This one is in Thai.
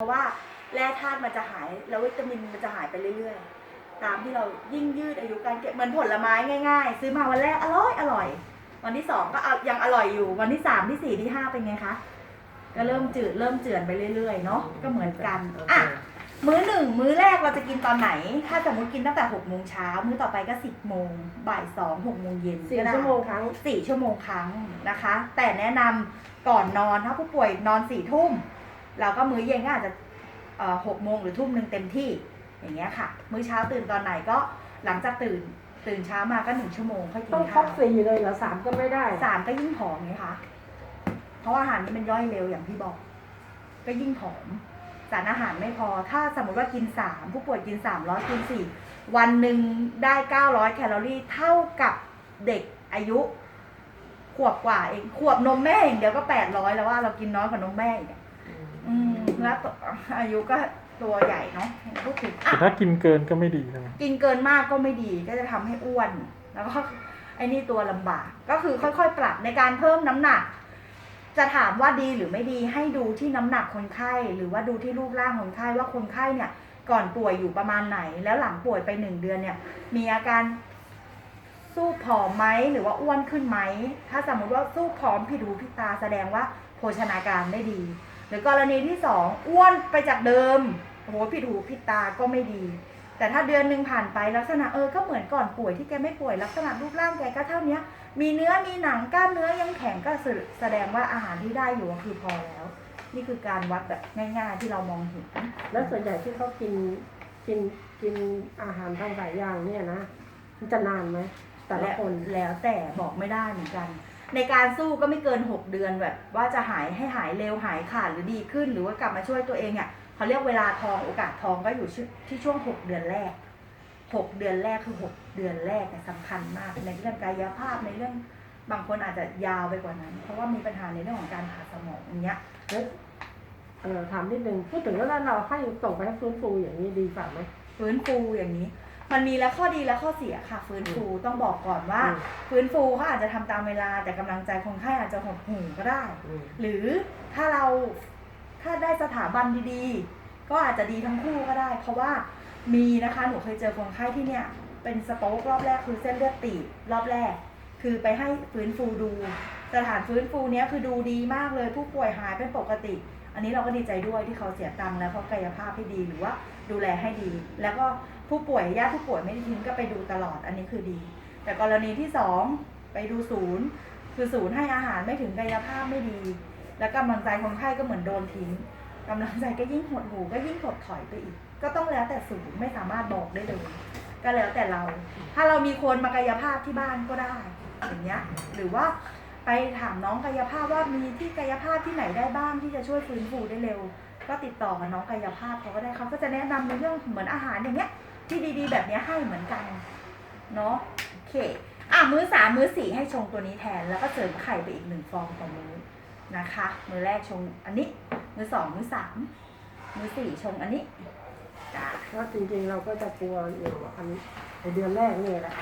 เพราะว่าแร่ธาตุมันจะหายแล้ววิตามินมันจะหายไปเรื่อยๆ ตามที่เรายิ่งยืดอายุการเก็บเหมือนผลไม้ง่ายๆ ซื้อมาวันแรกอร่อยอร่อย วันที่สองก็เอายังอร่อยอยู่ วันที่สามที่สี่ที่ห้าเป็นไงคะก็เริ่มจืดเริ่มเจือนไปเรื่อยๆเนาะก็เหมือนกันอะมื้อหนึ่งมื้อแรกเราจะกินตอนไหน ถ้าสมมติกินตั้งแต่หกโมงเช้ามื้อต่อไปก็สิบโมงบ่ายสองหกโมงเย็นสี่ก็ได้ชั่วโมงครั้งสี่ชั่วโมงครั้งนะคะ แต่แนะนำก่อนนอนถ้าผู้ป่วยนอนสี่ทุ่ม เราก็มื้อเย็นก็อาจจะเอ่อหกโมงหรือทุ่มหนึ่งเต็มที่อย่างเงี้ยค่ะ มื้อเช้าตื่นตอนไหนก็หลังจากตื่นตื่นเช้ามาก็หนึ่งชั่วโมงค่อยกิต้องนครข้าบวสี่เลยเหรอสามก็ไม่ได้สามก็ยิ่งผอมไงคะเพราะว่าอาหารนี้มันย่อยเร็วอย่างที่บอก ก็ยิ่งผอม สารอาหารไม่พอ ถ้าสมมติว่ากินสามผู้ป่วยกินสามร้อยกินสี่วันหนึ่งได้เก้าร้อยแคลอรี่ เท่ากับเด็กอายุ ขวบกว่าเองขวบนมแม่อย่างเดียวก็แปดร้อยแล้วว่าเรากินน้อยกว่านมแม่อีกอะ อืมแล้วตัวอายุก็ตัวใหญ่เนาะพูดถึงอะแต่ถ้ากินเกินก็ไม่ดีใช่ไหมกินเกินมากก็ไม่ดีก็จะทำให้อ้วน แล้วก็ไอ้นี่ตัวลำบากก็คือค่อยๆ ปรับในการเพิ่มน้ำหนัก จะถามว่าดีหรือไม่ดีให้ดูที่น้ำหนักคนไข้ หรือว่าดูที่รูปร่างคนไข้ว่าคนไข้เนี่ย ก่อนป่วยอยู่ประมาณไหน แล้วหลังป่วยไปหนึ่งเดือนเนี่ย มีอาการสู้ผอมไหมหรือว่าอ้วนขึ้นไหม ถ้าสมมติว่าสู้ผอมผิดหูผิดตาแสดงว่าโภชนาการไม่ดี หรือกรณีที่สองอ้วนไปจากเดิมโอ้โหผิดหูผิดตาก็ไม่ดี แต่ถ้าเดือนหนึ่งผ่านไปลักษณะเออก็เหมือนก่อนป่วยที่แกไม่ป่วยลักษณะรูปร่างแกก็เท่าเนี้ยมีเนื้อมีหนังกล้ามเนื้อยังแข็งก็แสดงว่าอาหารที่ได้อยู่ก็คือพอแล้ว นี่คือการวัดแบบง่าย ๆ ที่เรามองเห็นแล้วส่วนใหญ่ที่เขากินกินกินอาหารทางสายยางเนี่ยนะมันจะนานไหมแต่ละคนแล้วแต่บอกไม่ได้เหมือนกัน ในการสู้ก็ไม่เกิน 6 เดือนแบบ ว่าจะหายให้หายเร็วหายขาดหรือดีขึ้น หรือว่ากลับมาช่วยตัวเองเนี่ยเขาเรียกเวลาทองโอกาสทองก็อยู่ที่ช่วง 6 เดือนแรก 6 เดือนแรกคือ 6 เดือนแรกเนี่ยสำคัญมาก ในเรื่องกายภาพในเรื่องบางคนอาจจะยาวไปกว่านั้น เพราะว่ามีปัญหาในเรื่องของการผ่าสมองอย่างเงี้ยแล้วเออถามนิดนึงพูดถึงแล้วเราให้ส่งไปให้ฟื้นฟูอย่างนี้ดีกว่าไหมฟื้นฟูอย่างนี้ มันมีและข้อดีและข้อเสียค่ะ ฟื้นฟูต้องบอกก่อนว่าอืมฟื้นฟูเขาอาจจะทำตามเวลา แต่กำลังใจคนไข้อาจจะหดหู่ก็ได้อืมหรือถ้าเราถ้าได้สถาบันดีๆ ก็อาจจะดีทั้งคู่ก็ได้ เพราะว่ามีนะคะหนูเคยเจอคนไข้ที่เนี่ย เป็นสโต๊กรอบแรกคือเส้นเลือดตีบรอบแรก คือไปให้ฟื้นฟูดู สถานฟื้นฟูเนี้ยคือดูดีมากเลยผู้ป่วยหายเป็นปกติ อันนี้เราก็ดีใจด้วยที่เขาเสียตังค์แล้วเขากายภาพให้ดีหรือว่าดูแลให้ดี แล้วก็ผู้ป่วยญาติผู้ป่วยไม่ได้ทิ้งก็ไปดูตลอดอันนี้คือดี แต่กรณีที่สองไปดูศูนย์ คือศูนย์ให้อาหารไม่ถึงกายภาพไม่ดี แล้วกำลังใจคนไข้ก็เหมือนโดนทิ้งกำลังใจก็ยิ่งหดหูก็ยิ่งถดถอยไปอีก ก็ต้องแล้วแต่ศูนย์ไม่สามารถบอกได้เลยก็แล้วแต่เรา ถ้าเรามีคนมากายภาพที่บ้านก็ได้อย่างเงี้ยหรือว่า ไปถามน้องกายภาพว่ามีที่กายภาพที่ไหนได้บ้างที่จะช่วยฟื้นฟูได้เร็ว ก็ติดต่อกับน้องกายภาพเขาก็ได้เขาก็จะแนะนำในเรื่องเหมือนอาหารอย่างเงี้ย ที่ดีๆ แบบเนี้ยให้เหมือนกันเนาะโอเคอะมื้อสามมื้อสี่ให้ชงตัวนี้แทน แล้วก็เสริมไข่ไปอีกหนึ่งฟองต่อมื้อนะคะ มื้อแรกชงอันนี้ มื้อสองมื้อสามมื้อสี่ชงอันนี้จ้าก็จริงๆเราก็จะกลัวอยู่อันในเดือนแรกนี่แหละ